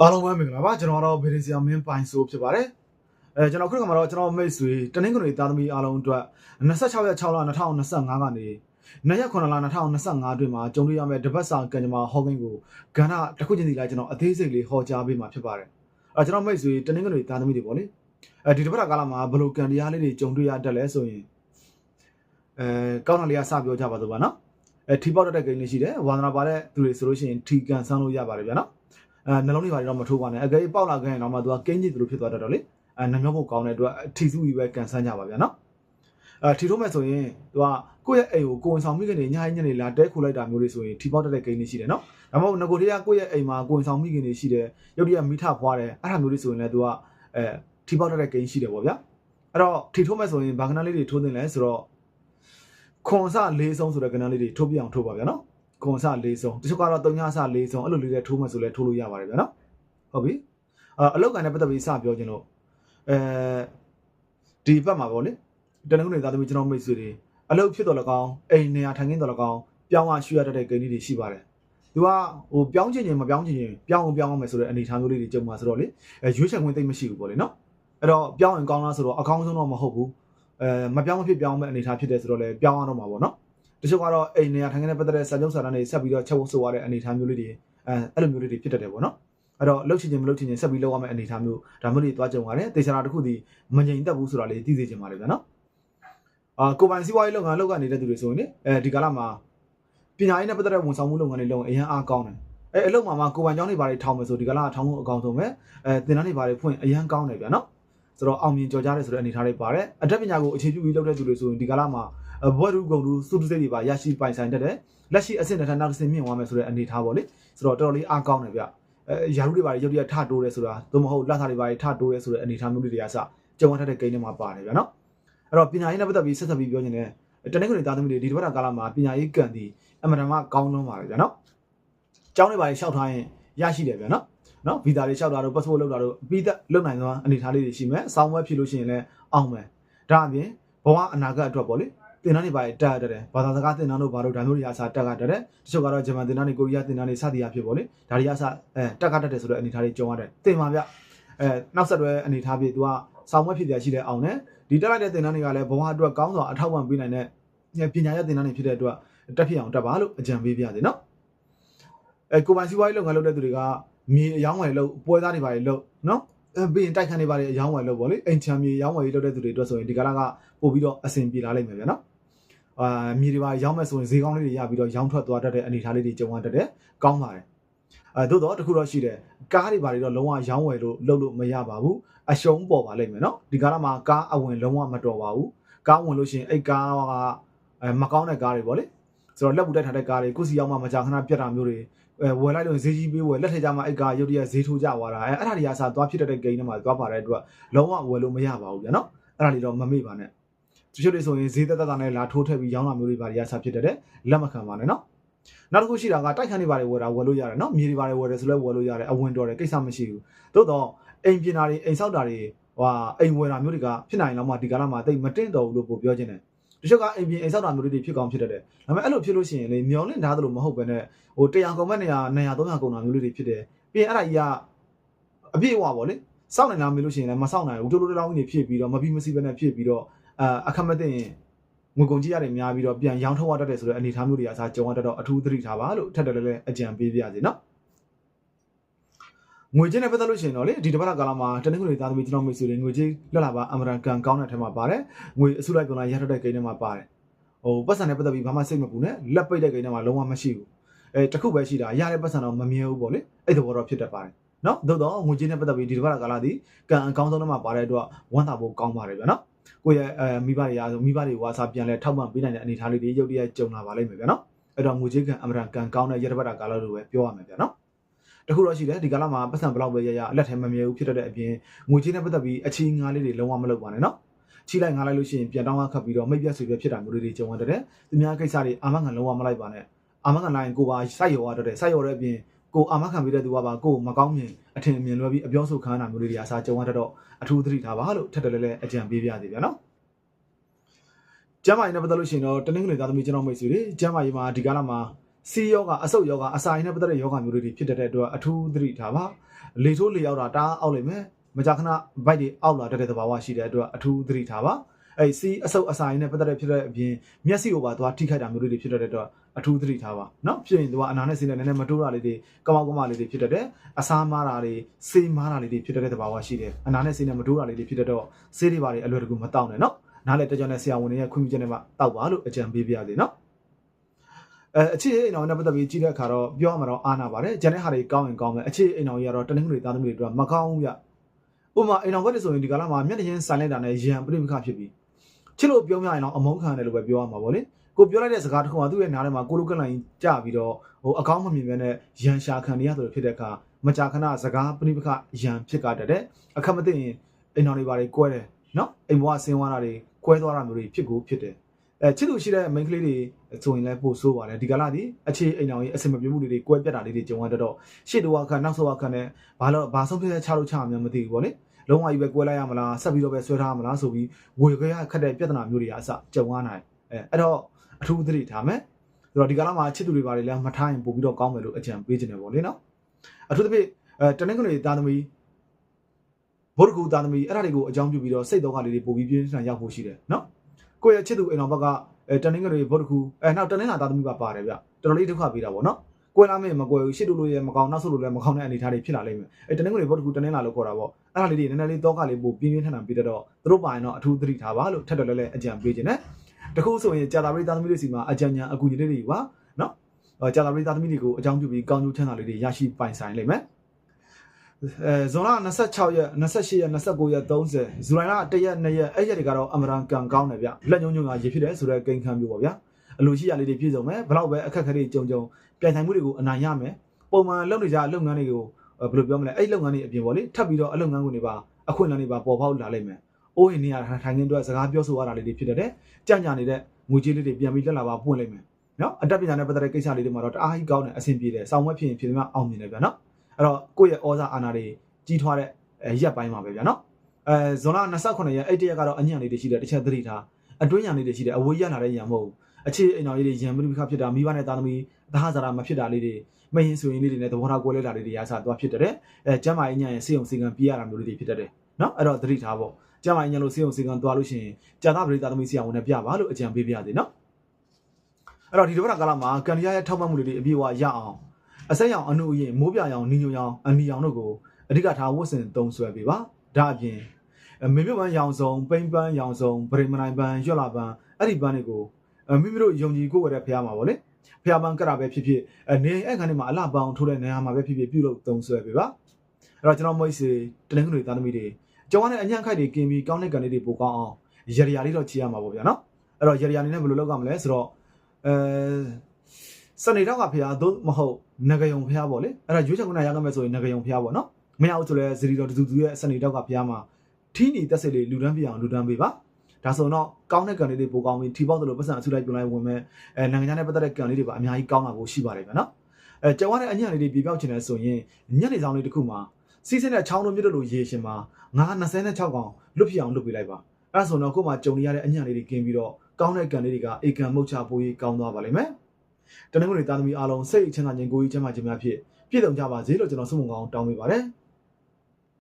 အားလုံးပဲမင်္ဂလာပါကျွန်တော်တော့ဗီဒီဆီယာမင်းပိုင်ဆိုဖြစ်ပါတယ်အဲကျွန်တော်ခုနကမှတော့ကျွန်တော်မိတ်ဆွေတနင်္ဂနွေသားသမီးအားလုံးအတွက်26ရက်6လ2025ကနေ9ရက်9လ2025အတွင်းမှာကြုံတွေ့ရမယ့်တပတ်စာကံကြမ္မာဟောကိန်းကိုကဏ္ဍတစ်ခုချင်းစီလိုက်ကျွန်တော်အသေးစိတ်လေးဟောကြားပေးမှာဖြစ်ပါတယ်အဲကျွန်တော်မိတ်ဆွေတနင်္ဂနွေသားသမီးတွေပေါ့လေအဲဒီတပတ်ကာလမှာဘယ်လိုကံတရားလေးတွေကြုံတွေ့ရတတ်လဲဆိုရင်အဲကောင်းတာလေးကစပြောကြပါစို့ပါနော်အဲထီပေါက်တတ်တဲ့ကိန်းလေးရှိတယ်ဝါသနာပါတဲ့သူတွေဆိုလို့ရှိရင်ထီကန်ဆန်းလို့ရပါတယ်ဗျာနော် အဲနှလုံးတွေပါတော့မထိုးပါနဲ့အကယ်ပေါက်လာခဲ့ရင်တော့မှသူကကင်းကြီးသူလိုဖြစ်သွားတတ်တော့လေအဲနှမျောဖို့ကောင်းတဲ့အတွက်ထီစုကြီးပဲကန်ဆန်းကြပါဗျာနော်အဲထီထိုးမဲ့ဆိုရင်သူကကိုယ့်ရဲ့အိမ်ကိုကိုယ်ဝန်ဆောင်မိခင်တွေညှိုင်းညနေလာတဲခိုလိုက်တာမျိုးတွေဆိုရင်ထီပေါက်တတ်တဲ့ကိန်းလေးရှိတယ်နော်ဒါမှမဟုတ်ငကိုတေးကကိုယ့်ရဲ့အိမ်မှာကိုယ်ဝန်ဆောင်မိခင်တွေရှိတယ်ရုပ်တရက်မိထဖွားတယ်အဲ့ဒါမျိုးတွေဆိုရင်လည်းသူကအဲထီပေါက်တတ်တဲ့ကိန်းရှိတယ်ပေါ့ဗျာအဲ့တော့ထီထိုးမဲ့ဆိုရင်ဘာကနာလေးတွေထိုးနေလဲဆိုတော့ခွန်စလေးဆုံးဆိုတဲ့ကနာလေးတွေထိုးပြအောင်ထိုးပါဗျာနော် ကွန်ဆလေးဆုံးတချို့ကတော့3ညဆလေးဆုံးအဲ့လိုလေးတွေထိုးမှဆိုလဲထိုးလို့ရပါတယ်ဗျာနော်ဟုတ်ပြီအအလောက်ကန်နဲ့ပတ်သက်ပြီးစပြောခြင်းလို့အဲဒီဘက်မှာပေါ့လေတနင်္ဂနွေသားသမီးကျွန်တော်မိတ်ဆွေတွေအလောက်ဖြစ်တော်လကောင်းအိမ်နေရာထိုင်ခင်းတော်လကောင်းပြောင်းရရွှေ့ရတတ်တဲ့ဂိမ်းလေးတွေရှိပါတယ်သူကဟိုပြောင်းချင်ရင်မပြောင်းချင်ရင်ပြောင်းအောင်ပြောင်းအောင်မယ်ဆိုတဲ့အနေအထားမျိုးလေးတွေကြုံမှာဆိုတော့လေအဲရွေးချယ်ခွင့်သိမ့်မရှိဘူးပေါ့လေနော်အဲ့တော့ပြောင်းရင်ကောင်းလားဆိုတော့အကောင်းဆုံးတော့မဟုတ်ဘူးအဲမပြောင်းမဖြစ်ပြောင်းမဲ့အနေအထားဖြစ်တယ်ဆိုတော့လေပြောင်းရတော့မှာပေါ့နော်တ ချို့ကတော့အိမ်နေရာထိုင်ခင်းနဲ့ပတ်သက်တဲ့စာချုပ်စာတမ်းတွေဆက်ပြီးတော့ချက်ဖို့ဆိုရတဲ့အနေအထားမျိုးလေးတွေအဲအဲ့လိုမျိုးလေးတွေဖြစ်တတ်တယ်ပေါ့နော်အဲ့တော့လှုပ်ချင်ချင်မလှုပ်ချင်ချင်ဆက်ပြီးလုပ်ရမယ့်အနေအထားမျိုးဒါမျိုးတွေတွားကြုံရတယ်တေချာတာတစ်ခုဒီမငြိမ်သက်ဘူးဆိုတာလေးသိစေချင်ပါလေဗျာနော်အာကိုပိုင်စီးပွားရေးလုပ်ငန်းလုပ်ကနေတဲ့သူတွေဆိုရင်လေအဲဒီကာလမှာပညာရေးနဲ့ပတ်သက်တဲ့ဝန်ဆောင်မှုလုပ်ငန်းတွေလုပ်ရင်အရင်အားကောင်းတယ်အဲအလုပ်မှာမှာကိုပိုင်ကျောင်းတွေဘာတွေထောင်မယ်ဆိုဒီကာလကထောင်လို့အကောင်းဆုံးပဲအဲသင်တန်းတွေဘာတွေဖွင့်အရင်ကောင်းတယ်ဗျာနော်ဆိုတော့အောင်မြင်ကြော်ကြားတယ်ဆိုတဲ့အနေအထားလေးပါတယ်အတတ်ပညာကိုအခြေပြုပြီးလုပ်တဲ့သူတွေဆိုရင်ဒီကာလမှာ ဘွဲ့ရူဂုံလူစုတုစိတ်တွေပါရရှိပိုင်ဆိုင်တတ်တယ်လက်ရှိအဆင့်တစ်ထပ်နောက်တစ်ဆင့်မြင့်သွားမယ်ဆိုတဲ့အနေအထားပေါ့လေဆိုတော့တော်တော်လေးအားကောင်းတယ်ဗျအဲယာရုတွေပါရုပ်ရည်ထတိုးတယ်ဆိုတာသို့မဟုတ်လက်သားတွေပါထတိုးတယ်ဆိုတဲ့အနေအထားမျိုးတွေကစကြုံရတဲ့ကိန်းတွေမှာပါတယ်ဗျနော်အဲ့တော့ပညာရေးနဲ့ပတ်သက်ပြီးဆက်ဆက်ပြီးပြောချင်တယ်တနင်္ဂနွေသားသမီးတွေဒီတစ်ပတ်ကာလမှာပညာရေးကန်ဒီအမှန်တမ်းကောင်းလုံးပါတယ်ဗျနော်ကျောင်းတွေပါလျှောက်ထားရင်ရရှိတယ်ဗျနော်နော်ဗီဇာတွေလျှောက်တာတို့ passport လောက်တာတို့ပြီးသက်လုံနိုင်သောအနေအထားလေးတွေရှိမယ်။စောင်းဝဲဖြစ်လို့ရှိရင်လည်းအောင်မယ်။ဒါအပြင်ဘဝအနာဂတ်အတွက်ပေါ့လေ တင်တန်းတွေပါတက်တက်တယ်ဘာသာစကားတင်တန်းတို့ဘာလို့ဒါမျိုးတွေအစားတက်ကတက်တယ်တချို့ကတော့ဂျမန်တင်တန်းတွေကိုရီးယားတင်တန်းတွေစသည်အဖြစ်ပေါ့လေဒါတွေအစားအဲတက်ကတက်တယ်ဆိုတဲ့အနေအထားတွေကြုံရတယ်တင်ပါဗျအဲနောက်ဆက်တွဲအနေအထားဖြစ်သူကစောင်းဝဲဖြစ်ပြရှိတဲ့အောင်နဲ့ဒီတက်လိုက်တဲ့တင်တန်းတွေကလည်းဘဝအတွက်ကောင်းစွာအထောက်ပံ့ပေးနိုင်တဲ့ပညာရေးတင်တန်းတွေဖြစ်တဲ့အတွက်တက်ဖြစ်အောင်တက်ပါလို့အကြံပေးပြရစီနော်အဲကိုပိုင်စီးပွားရေးလုပ်ငန်းလုပ်တဲ့သူတွေကမြေအယောင်းဝယ်လုပ်ပွဲသားတွေပါလေလုပ်နော် အဲပြီးရင်တိုက်ခန်းတွေပါလေအယောင်းဝယ်လုပ်ပေါ့လေအိမ်ချမ်းမြေအယောင်းဝယ်ရေးလုပ်တဲ့သူတွေအတွက်ဆိုရင်ဒီကလာကပို့ပြီးတော့အဆင်ပြေလာလိမ့်မယ်ဗျာနော်အာမြေတွေပါရောင်းမဲ့ဆိုရင်ဈေးကောင်းလေးတွေရပြီးတော့ရောင်းထွက်သွားတတ်တဲ့အနေအထားလေးတွေကြုံရတတ်တယ်ကောင်းပါတယ်အဲသို့တော့တခုတော့ရှိတယ်ကားတွေပါတွေတော့လုံးဝရောင်းဝယ်လို့လုပ်လို့မရပါဘူးအရှုံးပေါ်ပါလိမ့်မယ်နော်ဒီကားတော့မှာကားအဝင်လုံးဝမတော်ပါဘူးကားဝင်လို့ရှိရင်အဲ့ကားကအဲမကောင်းတဲ့ကားတွေပေါ့လေဆိုတော့လက်ပူတိုက်ထားတဲ့ကားတွေကိုစီရောက်မှမကြာခဏပြတ်တာမျိုးတွေအဲ ဝယ်လိုက်လို့ဈေးကြီးပေးဝယ်လက်ထက်ကြမှာအဲ့ကားရုတ်တရက်ဈေးထိုးကြသွားတာအဲအဲ့ဒါတွေအစားသွားဖြစ်တတ်တဲ့ဂိမ်းတွေမှာသွားပါတဲ့အတွက်လုံးဝဝယ်လို့မရပါဘူးဗျာနော်အဲ့ဒါတွေတော့မမေ့ပါနဲ့တချို့တွေဆိုရင်ဈေးသက်သက်သာနဲ့လာထိုးထည့်ပြီးရောင်းတာမျိုးတွေပါရဆာဖြစ်တတ်တယ်လက်မခံပါနဲ့နော်နောက်တစ်ခုရှိတာကတိုက်ခန်းတွေပါတွေဝယ်တာဝယ်လို့ရတယ်နော်မြေတွေပါတွေဝယ်တယ်ဆိုလဲဝယ်လို့ရတယ်အဝင်တော်တယ်ကိစ္စမရှိဘူးသို့တော့အိမ်ပြင်တာတွေအိမ်ဆောက်တာတွေဟွာအိမ်ဝယ်တာမျိုးတွေကဖြစ်နိုင်တော့မှဒီကာလမှာတိတ်မတင်တော်ဘူးလို့ပို့ပြောခြင်းတယ် တချို့ကအိမ်ပြင်အိမ်ဆောက်တာမျိုးတွေဖြစ်ကောင်းဖြစ်တတ်တယ်ဒါပေမဲ့အဲ့လိုဖြစ်လို့ရှိရင်လေမျောလင့်ထားသလိုမဟုတ်ဘဲနဲ့ဟို100ကုန်မဲ့နေရာ200 300ကုန်တာမျိုးတွေဖြစ်တယ်ပြီးရင်အဲ့ဒါကြီးကအပြည့်အဝပေါ့လေစောင့်နိုင်လားမလို့ရှိရင်လည်းမစောင့်နိုင်ဘူးတိုးတိုးတောင်းကြီးဖြစ်ပြီးတော့မပြီးမစီပဲနဲ့ဖြစ်ပြီးတော့အာအခက်မသိရင်ငွေကုန်ကြီးရတယ်များပြီးတော့ပြန်ရောင်းထုတ်ရတတ်တယ်ဆိုတဲ့အနေအထားမျိုးတွေအစားကြုံရတတ်တော့အထူးသတိထားပါလို့ထပ်တယ်လည်းအကြံပေးပြရစီနော် ငွေချင်းနဲ့ပတ်သက်လို့ရှိရင်တော့လေဒီတစ်ပတ်ကာလမှာတနင်္ဂနွေသားသမီးကျွန်တော်မိတ်ဆွေတွေငွေချင်းလက်လာပါအမရန်ကန်ကောင်းတဲ့ထဲမှာပါတယ်ငွေအစုလိုက်ပုံလိုက်ရထုတ်တဲ့ကိန်းထဲမှာပါတယ်ဟိုပတ်စံနဲ့ပတ်သက်ပြီးဘာမှစိတ်မပူနဲ့လက်ပိတ်တဲ့ကိန်းထဲမှာလုံးဝမရှိဘူးအဲတခုပဲရှိတာရတဲ့ပတ်စံတော့မမြဲဘူးပေါ့လေအဲ့သဘောတော့ဖြစ်တတ်ပါတယ်နော်သို့တော့ငွေချင်းနဲ့ပတ်သက်ပြီးဒီတစ်ပတ်ကာလဒီကန်အကောင်းဆုံးထဲမှာပါတဲ့အတွက်ဝမ်းသာဖို့ကောင်းပါတယ်ဗျာနော်ကိုယ့်ရဲ့အဲမိဘတွေအားဆိုမိဘတွေဝါစာပြန်လဲထောက်ပံ့ပေးနိုင်တဲ့အနေအထားလေးတွေရုပ်တရက်ကြုံလာပါလိမ့်မယ်ဗျာနော်အဲ့တော့ငွေကြေးကန်အမရန်ကန်ကောင်းတဲ့ရတပတ်တာကာလလိုပဲပြောရမယ်ဗျာနော် တခုတော့ရှိတယ်ဒီကာလမှာပတ်စံဘလောက်ပဲရရအလက်ထဲမမြဲဘူးဖြစ်တဲ့အပြင်ငွေကြေးနဲ့ပတ်သက်ပြီးအချီငါးလေးတွေလုံးဝမလုပ်ပါနဲ့နော်ချီလိုက်ငါးလိုက်လို့ရှိရင်ပြန်တောင်းခတ်ပြီးတော့မိတ်ပြတ်ဆွေပြတ်ဖြစ်တာမျိုးတွေကြုံရတဲ့သူများကိစ္စတွေအာမခံလုံးဝမလိုက်ပါနဲ့အာမခံလိုက်ရင်ကိုပါစိုက်ရောရတဲ့စိုက်ရောတဲ့အပြင်ကိုအာမခံပေးတဲ့သူကပါကိုမကောင်းမြင်အထင်အမြင်လွဲပြီးအပြောဆိုခံရတာမျိုးတွေအစားကြုံရတော့အထူးသတိထားပါလို့ထပ်တယ်လည်းအကြံပေးပြရစီဗျာနော်ကျမ်းမာရေးနဲ့ပတ်သက်လို့ရှိရင်တော့တနင်္ဂနွေသားသမီးကျွန်တော်မိတ်ဆွေတွေကျမ်းမာရေးမှာဒီကာလမှာ စီးယောဂအဆုတ်ယောဂအစာရင်းနဲ့ပတ်သက်တဲ့ယောဂမျိုးတွေဖြစ်တဲ့အတွက်အထူးသတိထားပါလေထိုးလေရောက်တာတအားအောက်လိမ့်မယ်မကြာခဏဘိုက်တွေအောက်လာတတ်တဲ့သဘာဝရှိတဲ့အတွက်အထူးသတိထားပါအဲ့စီးအဆုတ်အစာရင်းနဲ့ပတ်သက်တဲ့ဖြစ်တဲ့အပြင်မျက်စိကိုပါသွားထိခိုက်တာမျိုးတွေဖြစ်တဲ့အတွက်အထူးသတိထားပါเนาะဖြစ်ရင်သူကအနာနဲ့စီးနဲ့နည်းနည်းမတိုးတာလေးတွေကမောက်ကမလေးတွေဖြစ်တတ်တယ်အစာမားတာတွေစေးမားတာလေးတွေဖြစ်တတ်တဲ့သဘာဝရှိတယ်အနာနဲ့စီးနဲ့မတိုးတာလေးတွေဖြစ်တတ်တော့စေးတွေပါတွေအလွယ်တကူမတောက်နဲ့เนาะနားလေတကြတဲ့ဆရာဝန်တွေရဲ့ခွင့်ပြုချက်နဲ့မှတောက်ပါလို့အကြံပေးပြရစီเนาะ အဲအခြေအိမ်အောင်နဲ့ပတ်သက်ပြီးကြည့်တဲ့အခါတော့ပြောရမှာတော့အားနာပါတယ်။ဂျန်တဲ့ဟာတွေကောင်းရင်ကောင်းမယ်။အခြေအိမ်အောင်ကြီးကတော့တနင်္ဂနွေသားသမီးတွေအတွက်မကောင်းဘူးဗျ။ဥပမာအိမ်အောင်ဘက်တွေဆိုရင်ဒီကလာမှာမျက်နှာချင်းဆိုင်လိုက်တာနဲ့ရံပြိပခဖြစ်ပြီးချစ်လို့ပြောပြရင်တော့အမုန်းခံတယ်လို့ပဲပြောရမှာပေါ့လေ။ကိုပြောလိုက်တဲ့စကားတစ်ခုကသူ့ရဲ့နားထဲမှာကိုလိုကလိုင်းကြပြီးတော့ဟိုအကောင်းမမြင်ပဲနဲ့ရံရှာခံနေရတယ်ဖြစ်တဲ့အခါမကြာခဏစကားပြိပခရံဖြစ်ကြတတ်တယ်။အခက်မသိရင်အိမ်အောင်တွေဘာတွေကွဲတယ်နော်။အိမ်ဘဝဆင်းသွားတာတွေကွဲသွားတာမျိုးတွေဖြစ်ကိုဖြစ်တယ်။ အဲချစ်လို့ရှိတဲ့ main ကလေးတွေဆိုရင်လည်းပို့ဆိုးပါတယ်ဒီကလာဒီအခြေအိမ်အောင်ကြီးအစင်မပြေမှုတွေတွေကွဲပြတ်တာလေးတွေကြုံရတတ်တော့ရှေ့တော့အခါနောက်ဆုံးအခါနဲ့ဘာလို့ဘာဆုံးဖြတ်ချက်ချလို့ချမှမသိဘူးပေါ့လေလုံးဝကြီးပဲကွဲလိုက်ရမလားဆက်ပြီးတော့ပဲဆွဲထားရမလားဆိုပြီးဝေခွဲရခက်တဲ့ပြဿနာမျိုးတွေကအစကြုံရနိုင်အဲအဲ့တော့အထူးသတိထားမယ်ဆိုတော့ဒီကလာမှာချစ်သူတွေပါတယ်လည်းမထားရင်ပို့ပြီးတော့ကောင်းမယ်လို့အကြံပေးခြင်းတယ်ပေါ့လေနော်အထူးသဖြင့်အဲတနင်္ဂနွေသားသမီးဘုရကူသားသမီးအဲ့ဒါတွေကိုအကြောင်းပြုပြီးတော့စိတ်တော့ကလေးတွေပို့ပြီးပြင်းထန်ရောက်ဖို့ရှိတယ်နော် ကိုယ့်ရဲ့ချစ်သူအိမ်တော်ဘက်ကအဲတနင်္ဂနွေဘုတ်တစ်ခုအဲနောက်တနင်္လာသားသမီးပါပါတယ်ဗျတော်တော်လေးဒုက္ခပေးတာပေါ့နော်ကွဲလာမေးမကွဲဘူးရှစ်တို့လို့ရမကောင်းနောက်ဆုလို့လည်းမကောင်းတဲ့အနေအထားတွေဖြစ်လာလိမ့်မယ်အဲတနင်္ဂနွေဘုတ်တစ်ခုတနင်္လာလို့ခေါ်တာပေါ့အဲ့ဒါလေးတွေနည်းနည်းလေးတောကလေးပို့ပြင်းပြင်းထန်ထန်ပြီးတော့သူတို့ပါရင်တော့အထူးသတိထားပါလို့ထပ်တော်လဲလဲအကြံပေးခြင်းနဲ့တခုဆိုရင်ကြာတာပရိသားသမီးတွေစီမှာအကြံဉာဏ်အကူအညီလေးတွေပါနော်အဲကြာတာပရိသားသမီးတွေကိုအကြောင်းပြုပြီးကောင်းကျိုးချမ်းသာလေးတွေရရှိပိုင်ဆိုင်လိမ့်မယ် အဲဇွန်လ26ရက်28ရက်29ရက်30ဇူလိုင်လ1ရက်2ရက်အဲ့ရက်တွေကတော့အမရန်ကန်ကောင်းတယ်ဗျလက်ညှိုးညွှန်ကရေဖြစ်တယ်ဆိုတော့ကိန်းခမ်းမျိုးပေါ့ဗျာအလိုရှိရလေးတွေပြည့်စုံမယ်ဘလောက်ပဲအခက်အခဲတွေကြုံကြုံပြိုင်ဆိုင်မှုတွေကိုအနိုင်ရမယ်ပုံမှန်လုပ်နေကြလုပ်ငန်းတွေကိုဘယ်လိုပြောမလဲအဲ့လုပ်ငန်းတွေအပြင်ပေါ့လေထပ်ပြီးတော့အလုပ်ငန်းတွေပါအခွင့်အလမ်းတွေပါပေါ်ပေါက်လာလိမ့်မယ်အိုးရင်နေရထိုင်ခင်းအတွက်စကားပြောဆိုရတာလေးတွေဖြစ်တဲ့ကြံ့ကြာနေတဲ့ငွေကြေးလေးတွေပြန်ပြီးလက်လာပါပွင့်လိမ့်မယ်နော်အတက်ပညာနဲ့ပတ်သက်တဲ့ကိစ္စလေးတွေမှာတော့တအားကြီးကောင်းတယ်အဆင်ပြေတယ်စောင့်ဝဲဖြစ်ရင်ဖြစ်မှအောင်မြင်တယ်ဗျာနော် အဲ့တော့ကိုယ့်ရဲ့ဩဇာအာဏာတွေကြီးထွားတဲ့ရက်ပိုင်းမှာပဲဗျာနော်အဲဇွန်လ29ရက်အဲ့တရက်ကတော့အညံ့လေးတွေရှိတယ်တစ်ချက်သတိထားအတွင်းရံလေးတွေရှိတယ်အဝေးရလာတဲ့ရံမဟုတ်ဘူးအခြေအိမ်တော်ကြီးတွေရံမလို့ခဖြစ်တာမိဘနဲ့သားသမီးသဟဇာတာမဖြစ်တာလေးတွေမရင်ဆိုရင်လေးတွေနဲ့သဘောထားကွဲလဲတာလေးတွေရစားသွားဖြစ်တဲ့အဲကျမ်းမာရေးညံ့ရင်စေုံစေကံပြရတာမျိုးလေးတွေဖြစ်တဲ့နော်အဲ့တော့သတိထားပေါ့ကျမ်းမာရေးညံ့လို့စေုံစေကံသွားလို့ရှိရင်ကြာသပရိသသမီးဆရာဝန်နဲ့ပြပါလို့အကြံပေးပြရသေးနော်အဲ့တော့ဒီတစ်ပတ်ကာလမှာကန်ဒီယာရဲ့ထောက်ပံ့မှုတွေအပြည့်အဝရအောင် အဆက်ရောင်အနုအရင်မိုးပြရောင်နီညိုရောင်အနီရောင်တို့ကိုအဓိကထားဝတ်ဆင်သုံးဆွဲပေးပါဒါအပြင်မေမြပန်းရောင်စုံပိန်ပန်းရောင်စုံပရိမနိုင်ပန်းရွက်လာပန်းအဲ့ဒီပန်းတွေကိုမိမိတို့ယုံကြည်ကိုယ်ဝယ်တဲ့ဖះမှာဗောလေဖះပန်းကရပဲဖြစ်ဖြစ်အနေအဲ့ခန်းထဲမှာအလှပန်းထိုးတဲ့နေရာမှာပဲဖြစ်ဖြစ်ပြုလုပ်သုံးဆွဲပေးပါအဲ့တော့ကျွန်တော်မိတ်ဆွေတနင်္ဂနွေသားသမီးတွေကျောင်းနဲ့အညံ့ခိုက်တွေกินပြီးကောင်းတဲ့ကန်လေးတွေပိုကောင်းအောင်ရရရလေးတော့ချီရမှာပေါ့ဗျာနော်အဲ့တော့ရရရလေးနဲ့ဘယ်လိုလုပ်ကြမလဲဆိုတော့အဲ စနေတော့ကဖះသို့မဟုတ်ငကယုံဖះပေါ့လေအဲ့တော့ရွေးချယ်ခွင့်ရရမယ်ဆိုရင်ငကယုံဖះပေါ့နော်မရဘူးဆိုလဲဇရီတော်တူတူရဲ့စနေတော့ကဖះမှာထီးနီတက်စစ်လေးလူတန်းပြအောင်လူတန်းပေးပါဒါဆိုတော့ကောင်းတဲ့ကန်လေးတွေပိုကောင်းပြီးထီပေါက်တယ်လို့ပတ်စံအစုလိုက်ပြုံလိုက်ဝင်မဲ့အဲနိုင်ငံခြားနဲ့ပတ်သက်တဲ့ကန်လေးတွေပါအများကြီးကောင်းလာဖို့ရှိပါတယ်ဗျာနော်အဲကျောင်းရတဲ့အညံ့လေးတွေပြပြောက်ချင်တယ်ဆိုရင်ညက်နေဆောင်လေးတစ်ခုမှာစီးစင်းတဲ့ချောင်းတို့မြစ်တို့လိုရေရှင်မှာငါ26កောင်လွတ်ပြအောင်လွတ်ပေးလိုက်ပါအဲဆိုတော့ကို့မှာကြုံရတဲ့အညံ့လေးတွေကင်းပြီးတော့ကောင်းတဲ့ကန်လေးတွေကအေကန်မုတ်ချပိုးကြီးကောင်းသွားပါလိမ့်မယ် တနင်္ဂနွေသားသမီးအားလုံးစိတ်ချမ်းသာခြင်းကိုယ်ကြီးချမ်းသာခြင်းများဖြင့်ပြည့်စုံကြပါစေလို့ကျွန်တော်ဆုမွန်ကောင်းတောင်းပေးပါတယ်